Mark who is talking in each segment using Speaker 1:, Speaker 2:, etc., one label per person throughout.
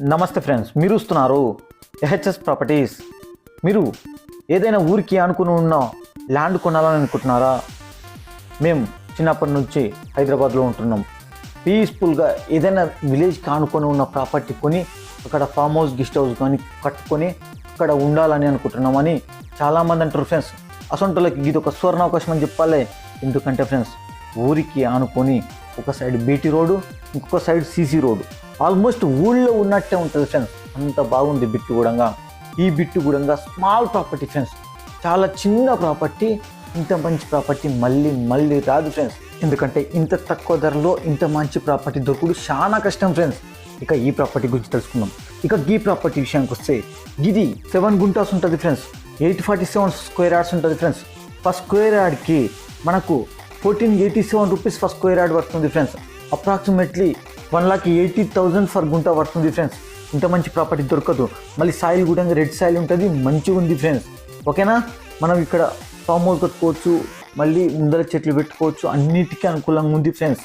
Speaker 1: నమస్తే ఫ్రెండ్స్ మీరు వస్తున్నారు ఎహెచ్ఎస్ ప్రాపర్టీస్. మీరు ఏదైనా ఊరికి అనుకుని ఉన్న ల్యాండ్ కొనాలని అనుకుంటున్నారా? మేము చిన్నప్పటి నుంచి హైదరాబాద్లో ఉంటున్నాం. పీస్ఫుల్గా ఏదైనా విలేజ్కి ఆనుకొని ఉన్న ప్రాపర్టీ కొని అక్కడ ఫామ్ హౌస్ గెస్ట్ హౌస్ కానీ కట్టుకొని అక్కడ ఉండాలని అనుకుంటున్నామని చాలామంది అంటారు ఫ్రెండ్స్. అసొంటోళ్ళకి ఇది ఒక సువర్ణ అవకాశం అని చెప్పాలి. ఎందుకంటే ఫ్రెండ్స్ ఊరికి ఆనుకొని ఒక సైడ్ బీటీ రోడ్డు ఇంకొక సైడ్ సీసీ రోడ్డు. ఆల్మోస్ట్ ఊళ్ళో ఉన్నట్టే ఉంటుంది ఫ్రెండ్స్. అంత బాగుంది బిట్టు కూడా ఈ బిట్టు కూడా స్మాల్ ప్రాపర్టీ ఫ్రెండ్స్. చాలా చిన్న ప్రాపర్టీ ఇంత మంచి ప్రాపర్టీ మళ్ళీ మళ్ళీ రాదు ఫ్రెండ్స్. ఎందుకంటే ఇంత తక్కువ ధరలో ఇంత మంచి ప్రాపర్టీ దొరుకుడు చాలా కష్టం ఫ్రెండ్స్. ఇక ఈ ప్రాపర్టీ గురించి తెలుసుకుందాం. ఇక ఈ ప్రాపర్టీ విషయానికి వస్తే ఇది సెవెన్ గుంటాస్ ఉంటుంది friends. Eight forty seven square yards ఉంటుంది ఫ్రెండ్స్. ఫస్ట్ స్క్వేర్ యార్డ్కి మనకు fourteen eighty seven rupees first square yard పడుతుంది friends. Approximately one lakh eighty thousand for గుంట పడుతుంది ఫ్రెండ్స్ ఇంత మంచి ప్రాపర్టీ దొరకదు. మళ్ళీ సాయిల్ కూడా రెడ్ సాయిల్ ఉంటుంది మంచిగా ఉంది ఫ్రెండ్స్ ఓకేనా మనం ఇక్కడ ఫామ్ హౌస్ కట్టుకోవచ్చు మళ్ళీ ముందర చెట్లు పెట్టుకోవచ్చు అన్నిటికీ అనుకూలంగా ఉంది ఫ్రెండ్స్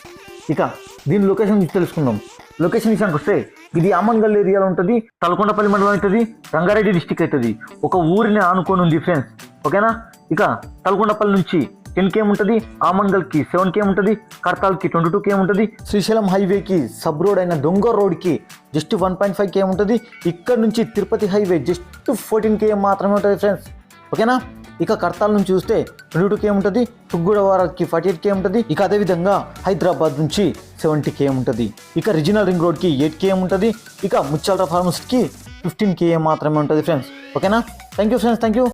Speaker 1: ఇక దీని లొకేషన్ తెలుసుకుందాం. లొకేషన్ విషయానికి వస్తే ఇది అమ్మన్గల్ ఏరియాలో ఉంటుంది తలకొండపల్లి మండలం అవుతుంది రంగారెడ్డి డిస్టిక్ అవుతుంది. ఒక ఊరిని ఆనుకొని ఉంది ఫ్రెండ్స్ ఓకేనా ఇక తలకొండపల్లి నుంచి టెన్ కేఎం ఉంటుంది ఆమన్గల్కి సెవెన్ కేఎం ఉంటుంది కర్తాల్కి ట్వంటీ టూ కేఎం ఉంటుంది శ్రీశైలం హైవేకి సబ్ రోడ్ అయిన దొంగ రోడ్కి just one point five KM ఉంటుంది ఇక్కడ నుంచి Tirupati highway just fourteen KM మాత్రమే ఉంటుంది ఫ్రెండ్స్ ఓకేనా? ఇక కర్తాల నుంచి చూస్తే ట్వంటీ టూ కేఎం ఉంటుంది తుగ్గూడవారకి ఫార్టీ ఎయిట్ కేఎం ఉంటుంది ఇక అదేవిధంగా హైదరాబాద్ నుంచి సెవెంటీ కేఎం ఉంటుంది ఇక రిజినల్ రింగ్ రోడ్కి ఎయిట్ కేఎం ఉంటుంది ఇక ముచ్చాల ఫార్మస్కి ఫిఫ్టీన్ కేఎం మాత్రమే ఉంటుంది ఫ్రెండ్స్ ఓకేనా? Thank you friends thank you